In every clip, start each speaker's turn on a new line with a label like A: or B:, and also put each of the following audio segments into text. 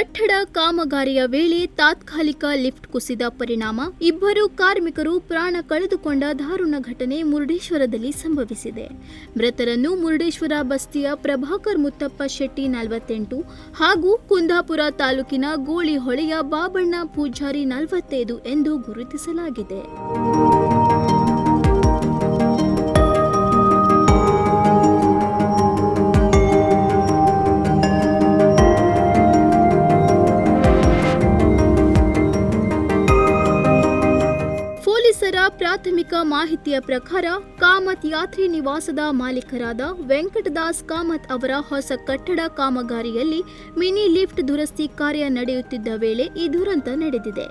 A: ಕಟ್ಟಡ ಕಾಮಗಾರಿಯ ವೇಳೆ ತಾತ್ಕಾಲಿಕ ಲಿಫ್ಟ್ ಕುಸಿದ ಪರಿಣಾಮ ಇಬ್ಬರು ಕಾರ್ಮಿಕರು ಪ್ರಾಣ ಕಳೆದುಕೊಂಡ ದಾರುಣ ಘಟನೆ ಮುರುಡೇಶ್ವರದಲ್ಲಿ ಸಂಭವಿಸಿದೆ. ಮೃತರನ್ನು ಮುರುಡೇಶ್ವರ ಬಸ್ತಿಯ ಪ್ರಭಾಕರ್ ಮುತ್ತಪ್ಪ ಶೆಟ್ಟಿ ನಲವತ್ತೆಂಟು ಹಾಗೂ ಕುಂದಾಪುರ ತಾಲೂಕಿನ ಗೋಳಿಹೊಳೆಯ ಬಾಬಣ್ಣ ಪೂಜಾರಿ ನಲವತ್ತೈದು ಎಂದು ಗುರುತಿಸಲಾಗಿದೆ. ಪೊಲೀಸರ ಪ್ರಾಥಮಿಕ ಮಾಹಿತಿಯ ಪ್ರಕಾರ ಕಾಮತ್ ಯಾತ್ರಿ ನಿವಾಸದ ಮಾಲೀಕರಾದ ವೆಂಕಟದಾಸ್ ಕಾಮತ್ ಅವರ ಹೊಸ ಕಟ್ಟಡ ಕಾಮಗಾರಿಯಲ್ಲಿ ಮಿನಿ ಲಿಫ್ಟ್ ದುರಸ್ತಿ ಕಾರ್ಯ ನಡೆಯುತ್ತಿದ್ದ ವೇಳೆ ಈ ದುರಂತ ನಡೆದಿದೆ.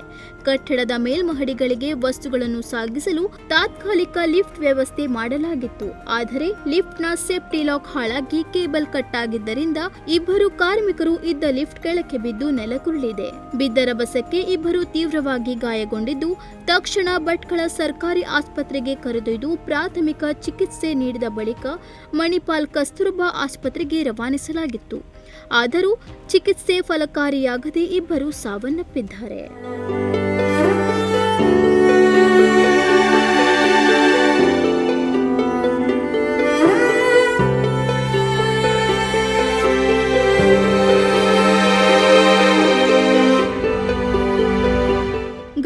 A: ಕಟ್ಟಡದ ಮೇಲ್ಮಹಡಿಗಳಿಗೆ ವಸ್ತುಗಳನ್ನು ಸಾಗಿಸಲು ತಾತ್ಕಾಲಿಕ ಲಿಫ್ಟ್ ವ್ಯವಸ್ಥೆ ಮಾಡಲಾಗಿತ್ತು. ಆದರೆ ಲಿಫ್ಟ್ನ ಸೇಫ್ಟಿ ಲಾಕ್ ಹಾಳಾಗಿ ಕೇಬಲ್ ಕಟ್ ಆಗಿದ್ದರಿಂದ ಇಬ್ಬರು ಕಾರ್ಮಿಕರು ಇದ್ದ ಲಿಫ್ಟ್ ಕೆಳಕ್ಕೆ ಬಿದ್ದು ನೆಲಕುರುಳಿದೆ. ಬಿದ್ದರ ಬಸಕ್ಕೆ ಇಬ್ಬರು ತೀವ್ರವಾಗಿ ಗಾಯಗೊಂಡಿದ್ದು, ತಕ್ಷಣ ಭಟ್ಕಳ ಸರ್ಕಾರಿ ಆಸ್ಪತ್ರೆಗೆ ಕರೆದೊಯ್ದು ಪ್ರಾಥಮಿಕ ಚಿಕಿತ್ಸೆ ನೀಡಿದ ಬಳಿಕ ಮಣಿಪಾಲ್ ಕಸ್ತೂರ್ಬಾ ಆಸ್ಪತ್ರೆಗೆ ರವಾನಿಸಲಾಗಿತ್ತು. ಆದರೂ ಚಿಕಿತ್ಸೆ ಫಲಕಾರಿಯಾಗದೆ ಇಬ್ಬರು ಸಾವನ್ನಪ್ಪಿದ್ದಾರೆ.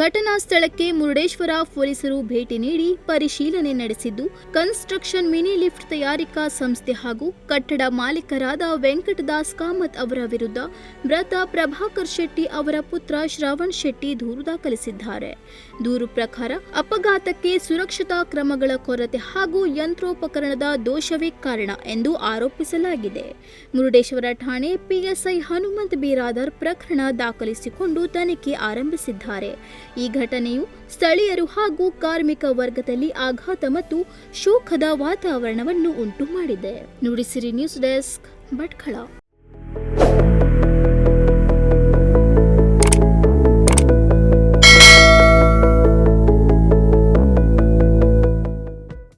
A: ಘಟನಾ ಸ್ಥಳಕ್ಕೆ ಮುರುಡೇಶ್ವರ ಪೊಲೀಸರು ಭೇಟಿ ನೀಡಿ ಪರಿಶೀಲನೆ ನಡೆಸಿದ್ದು, ಕನ್ಸ್ಟ್ರಕ್ಷನ್ ಮಿನಿ ಲಿಫ್ಟ್ ತಯಾರಿಕಾ ಸಂಸ್ಥೆ ಹಾಗೂ ಕಟ್ಟಡ ಮಾಲೀಕರಾದ ವೆಂಕಟದಾಸ್ ಕಾಮತ್ ಅವರ ವಿರುದ್ಧ ಮೃತ ಪ್ರಭಾಕರ್ ಶೆಟ್ಟಿ ಅವರ ಪುತ್ರ ಶ್ರವಣ್ ಶೆಟ್ಟಿ ದೂರು ದಾಖಲಿಸಿದ್ದಾರೆ. ದೂರು ಪ್ರಕಾರ, ಅಪಘಾತಕ್ಕೆ ಸುರಕ್ಷತಾ ಕ್ರಮಗಳ ಕೊರತೆ ಹಾಗೂ ಯಂತ್ರೋಪಕರಣದ ದೋಷವೇ ಕಾರಣ ಎಂದು ಆರೋಪಿಸಲಾಗಿದೆ. ಮುರುಡೇಶ್ವರ ಠಾಣೆ ಪಿಎಸ್ಐ ಹನುಮಂತ್ ಬಿರಾದರ್ ಪ್ರಕರಣ ದಾಖಲಿಸಿಕೊಂಡು ತನಿಖೆ ಆರಂಭಿಸಿದ್ದಾರೆ. ಈ ಘಟನೆಯು ಸ್ಥಳೀಯರು ಹಾಗೂ ಕಾರ್ಮಿಕ ವರ್ಗದಲ್ಲಿ ಆಘಾತ ಮತ್ತು ಶೋಕದ ವಾತಾವರಣವನ್ನು ಉಂಟು ಮಾಡಿದೆ ನುಡಿಸಿರಿ ನ್ಯೂಸ್ ಡೆಸ್ಕ್ ಭಟ್ಕಳ.